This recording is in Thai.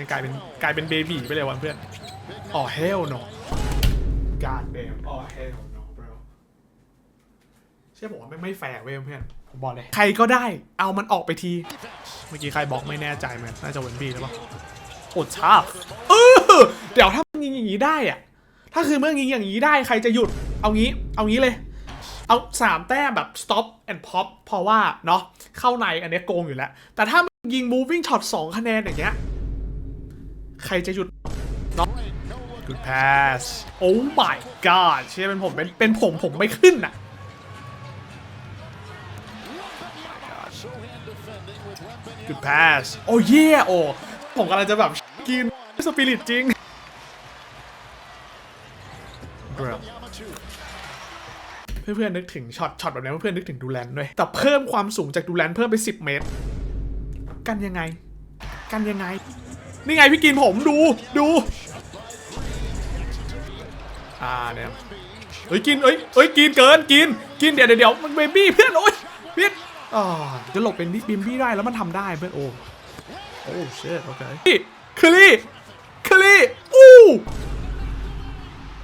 มันกลายเป็นกลายเป็นเบบีไปเลยวันเพื่อนอ๋อเฮลโนการเดมอ๋อเฮลโน bro เชื่อผมว่าไม่ไม่แฟร์เว้ยเพื่อนผมบอกเลย ใครก็ได้เอามันออกไปที เมื่อกี้ใครบอกไม่แน่ใจมันน่าจะเวนบี้หรือเปล่าโอ้ชาบเออเดี๋ยวถ้ามันยิงอย่างนี้ได้อะถ้าคือเมื่อยิงอย่างนี้ได้ใครจะหยุด เอางี้ เอางี้เลย เอาสามแต้มแบบ stop and pop เพราะว่าเนาะเข้าในอันเนี้ยโกงอยู่แล้ว แต่ถ้ามันยิง moving shot สองคะแนนอย่างเงี้ย ใครจะหยุดเนาะ good pass oh my god เชื่อเป็นผมเป็นเป็นผมผมไม่ขึ้นอะ good pass โอ้เย่โอ้ผมกำลังจะแบบกินสปิริตจริง Bro เพื่อนๆนึกถึงช็อตช็อตแบบนี้เพื่อนๆนึกถึงดูแลนด้วย แต่เพิ่มความสูงจากดูแลนเพิ่มไป 10 เมตร กันยังไง กันยังไง นี่ไงพี่กินผมดูดู อ่าเนี่ยเฮ้ยกินเอ้ยเอ้ยกินเกินกินกินเดี๋ยวเดี๋ยวมันเบบี้เพื่อนโอ้ยเพื่อนอ่าจะหลบเป็นบิมบี้ได้แล้วมันทำได้เพื่อนโอ้โอ้เชิดโอเคคลี่คลี่อู้